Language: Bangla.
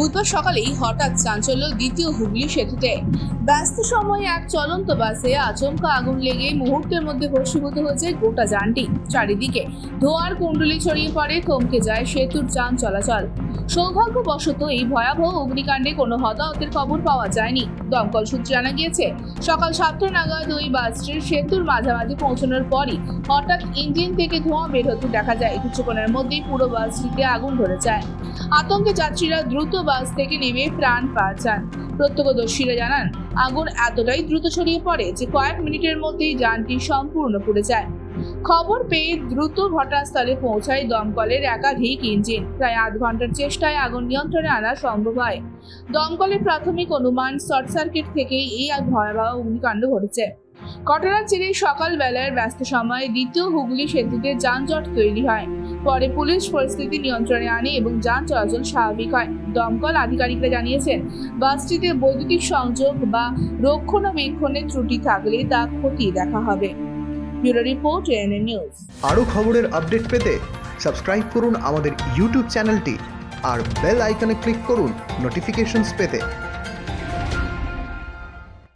বুধবার সকালেই হঠাৎ চাঞ্চল্য দ্বিতীয় হুগলি সেতুতে। ব্যস্ত সময়ে এক চলন্ত বাসে আচমকা আগুন লেগে মুহূর্তের মধ্যে ভস্মীভূত হয়েছে গোটা যানটি। চারিদিকে ধোঁয়ার কুণ্ডলি ছড়িয়ে পড়ে, থমকে যায় সেতুর যান চলাচল। সৌভাগ্যবশত এই ভয়াবহ অগ্নিকাণ্ডে কোনো হতাহতের খবর পাওয়া যায়নি। দমকল সূত্রে জানা গিয়েছে, সকাল সাতটা নাগাদ ওই বাসটির সেতুর মাঝামাঝি পৌঁছানোর পরই হঠাৎ ইঞ্জিন থেকে ধোঁয়া বের হতে দেখা যায়। কিছুক্ষণের মধ্যেই পুরো বাসটিতে আগুন ধরে যায়। আতঙ্কে যাত্রীরা দ্রুত বাস থেকে নেমে প্রাণ বাঁচান। প্রত্যক্ষদর্শীরা জানান, আগুন এতটাই দ্রুত ছড়িয়ে পড়ে যে কয়েক মিনিটের মধ্যেই যানটি সম্পূর্ণ পুড়ে যায়। খবর পেয়ে দ্রুত ঘটনাস্থলে পৌঁছায় দমকলের একাধিক ইঞ্জিন। প্রায় আধ ঘণ্টার চেষ্টায় আগুন নিয়ন্ত্রণে আনা সম্ভব হয়। দমকলের প্রাথমিক অনুমান শর্ট সার্কিট থেকেই এই ভয়াবহ অগ্নিকাণ্ড ঘটেছে। ঘটনার জেরে সকালবেলার ব্যস্ত সময়ে দ্বিতীয় হুগলি সেতুতে যানজট তৈরি হয়। পরে পুলিশ পরিস্থিতি নিয়ন্ত্রণে আনে এবং যান চলাচল স্বাভাবিক হয়। দমকল আধিকারিকরা জানিয়েছেন, বাসটিতে বৈদ্যুতিক সংযোগ বা রক্ষণাবেক্ষণের ত্রুটি থাকলে তা খতিয়ে দেখা হবে। Bureau report, ANN news. আরও খবরের আপডেট পেতে সাবস্ক্রাইব করুন আমাদের ইউটিউব চ্যানেলটি আর বেল আইকনে ক্লিক করুন নোটিফিকেশনস পেতে।